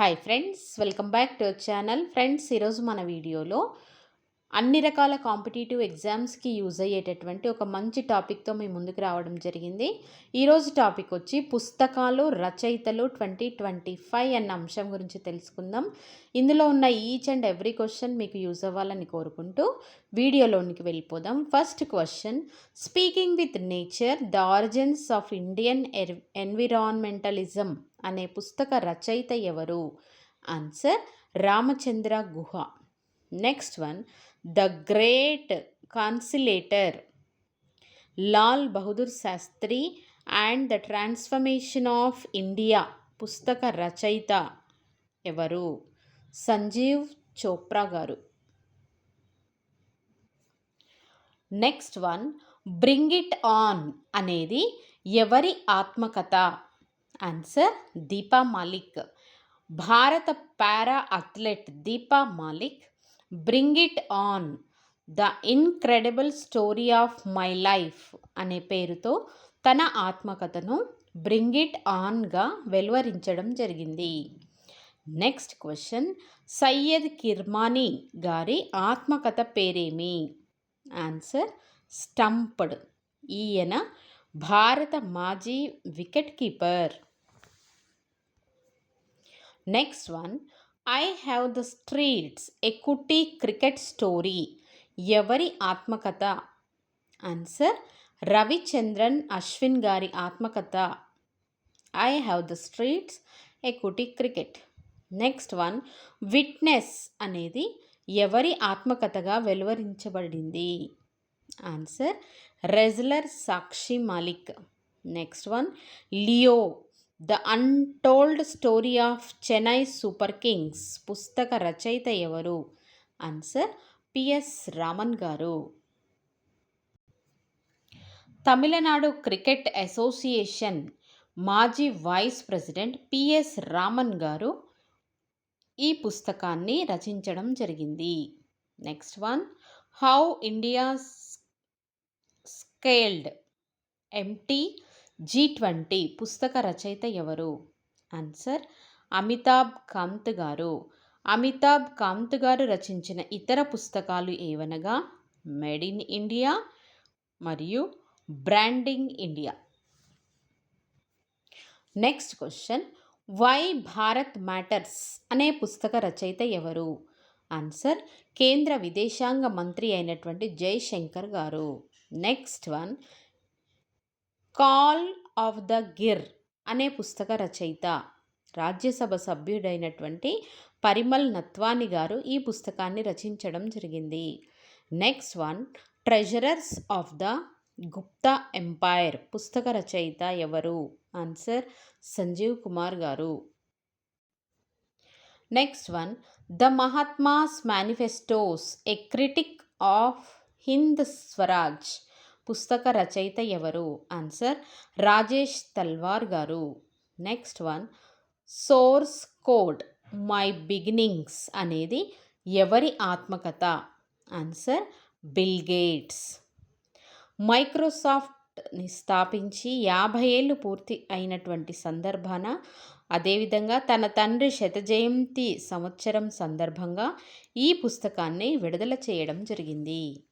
Hi friends welcome back to channel friends ఈరోజు మన వీడియోలో అన్ని రకాల కాంపిటేటివ్ ఎగ్జామ్స్కి యూజ్ అయ్యేటటువంటి ఒక మంచి టాపిక్తో మీ ముందుకు రావడం జరిగింది. ఈరోజు టాపిక్ వచ్చి పుస్తకాలు రచయితలు ట్వంటీ ట్వంటీ ఫైవ్ అన్న అంశం గురించి తెలుసుకుందాం. ఇందులో ఉన్న ఈచ్ అండ్ ఎవ్రీ క్వశ్చన్ మీకు యూజ్ అవ్వాలని కోరుకుంటూ వీడియోలోనికి వెళ్ళిపోదాం. First question speaking with nature the origins of Indian environmentalism అనే పుస్తక రచయిత ఎవరు? Answer Ramachandra Guha. Next one the great conciliator Lal Bahadur Shastri and the transformation of India పుస్తక రచయిత ఎవరు? Sanjeev Chopra garu. Next one bring it on అనేది ఎవరి ఆత్మకథ? ఆన్సర్ దీపా మాలిక్ భారత para athlete Deepa Malik bring it on the incredible story of my life అనే పేరుతో తన ఆత్మకథను బ్రింగ్ ఇట్ ఆన్గా వెలువరించడం జరిగింది. నెక్స్ట్ క్వశ్చన్ సయ్యద్ కిర్మానీ గారి ఆత్మకథ పేరేమి? ఆన్సర్ స్టంప్డ్ ఈయన భారత మాజీ wicket keeper next one I have the streets ఎకుటీ cricket story ఎవరి ఆత్మకథ ఆన్సర్ రవిచంద్రన్ అశ్విన్ గారి ఆత్మకథ ఐ హ్యావ్ ద స్ట్రీట్స్ ఎకుటీ క్రికెట్ నెక్స్ట్ వన్ విట్నెస్ అనేది ఎవరి ఆత్మకథగా వెలువరించబడింది answer wrestler Sakshi Malik next one Leo the untold story of Chennai super kings పుస్తక రచయిత ఎవరు? Answer P S Raman garu. Tamil Nadu cricket association మాజీ vice president P S Raman garu ఈ పుస్తకాన్ని రచించడం జరిగింది. Next one how India scaled M T G twenty పుస్తక రచయిత ఎవరు? ఆన్సర్ అమితాబ్ కాంత్ గారు. అమితాబ్ కాంత్ గారు రచించిన ఇతర పుస్తకాలు ఏవనగా మేడ్ ఇన్ ఇండియా మరియు branding India. Next question why Bharat matters అనే పుస్తక రచయిత ఎవరు? ఆన్సర్ కేంద్ర విదేశాంగ మంత్రి అయినటువంటి Jaishankar garu. Next one call of the Gir అనే పుస్తక రచయిత రాజ్యసభ సభ్యుడైనటువంటి పరిమల్ నత్వాని గారు ఈ పుస్తకాన్ని రచించడం జరిగింది. Next one treasures of the Gupta empire పుస్తక రచయిత ఎవరు? Answer Sanjeev Kumar garu. Next one the Mahatma's manifestos a critique of Hind Swaraj పుస్తక రచయిత ఎవరు? Answer Rajesh Talwar garu. Next one. Source code my beginnings అనేది ఎవరి ఆత్మకథ? Answer bill gates. మైక్రోసాఫ్ట్ని స్థాపించి యాభై ఏళ్ళు పూర్తి అయినటువంటి సందర్భాన అదేవిధంగా తన తండ్రి శతజయంతి సంవత్సరం సందర్భంగా ఈ పుస్తకాన్ని విడుదల చేయడం జరిగింది.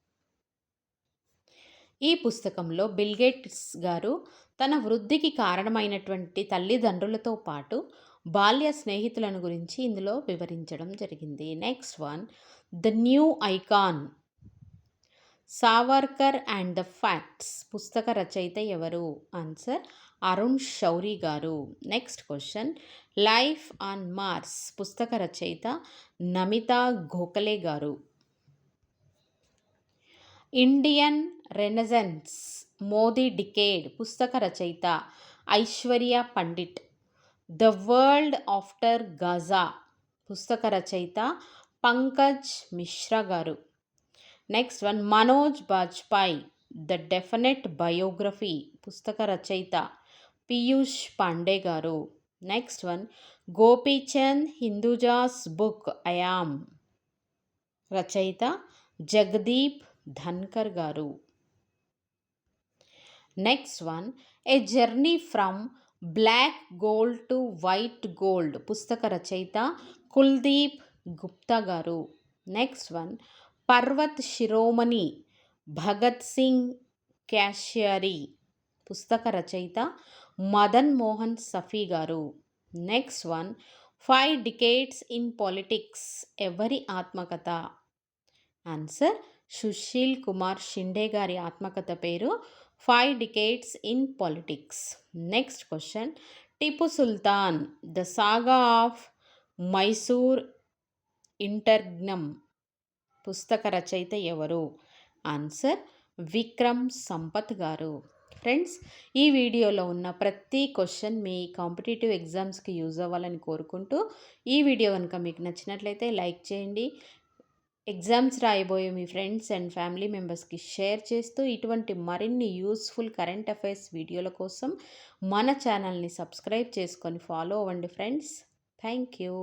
ఈ పుస్తకంలో బిల్గేట్స్ గారు తన వృద్ధికి కారణమైనటువంటి తల్లిదండ్రులతో పాటు బాల్య స్నేహితులను గురించి ఇందులో వివరించడం జరిగింది. Next one the new icon Savarkar and the facts. పుస్తక రచయిత ఎవరు? Answer Arun Shourie garu. Next question life on Mars పుస్తక రచయిత నమితా గోఖలే గారు. ఇండియన్ రెనజెన్స్ మోదీ డికేడ్ పుస్తక రచయిత Aishwarya Pandit. The world after Gaza పుస్తక రచయిత Pankaj Mishra garu. Next one Manoj Bajpayee the definite biography పుస్తక రచయిత Piyush Pandey garu. Next one Gopichand Hindujas book I am రచయిత Jagdeep Dhankhar garu. Next one a journey from black gold to white gold పుస్తక రచయిత Kuldeep Gupta garu. Next one Parvat Shiromani Bhagat Singh క్యాషియరీ పుస్తక రచయిత Madan Mohan Safi garu. Next one five decades in politics ఎవరి ఆత్మకథ? Answer Sushil Kumar Shinde గారి ఆత్మకథ పేరు five decades in politics next question Tipu Sultan the saga of Mysore interregnum పుస్తక రచయిత ఎవరు? ఆన్సర్ విక్రమ్ సంపత్ గారు. ఫ్రెండ్స్ ఈ వీడియోలో ఉన్న ప్రతి క్వశ్చన్ మీ కాంపిటేటివ్ ఎగ్జామ్స్కి యూజ్ అవ్వాలని కోరుకుంటూ ఈ వీడియో కనుక మీకు నచ్చినట్లయితే లైక్ చేయండి. ఎగ్జామ్స్ రాయబోయే మీ ఫ్రెండ్స్ అండ్ ఫ్యామిలీ మెంబర్స్కి షేర్ చేస్తూ ఇటువంటి మరిన్ని యూస్ఫుల్ కరెంట్ అఫైర్స్ వీడియోల కోసం మన ఛానల్ని సబ్స్క్రైబ్ చేసుకొని ఫాలో అవ్వండి ఫ్రెండ్స్. Thank you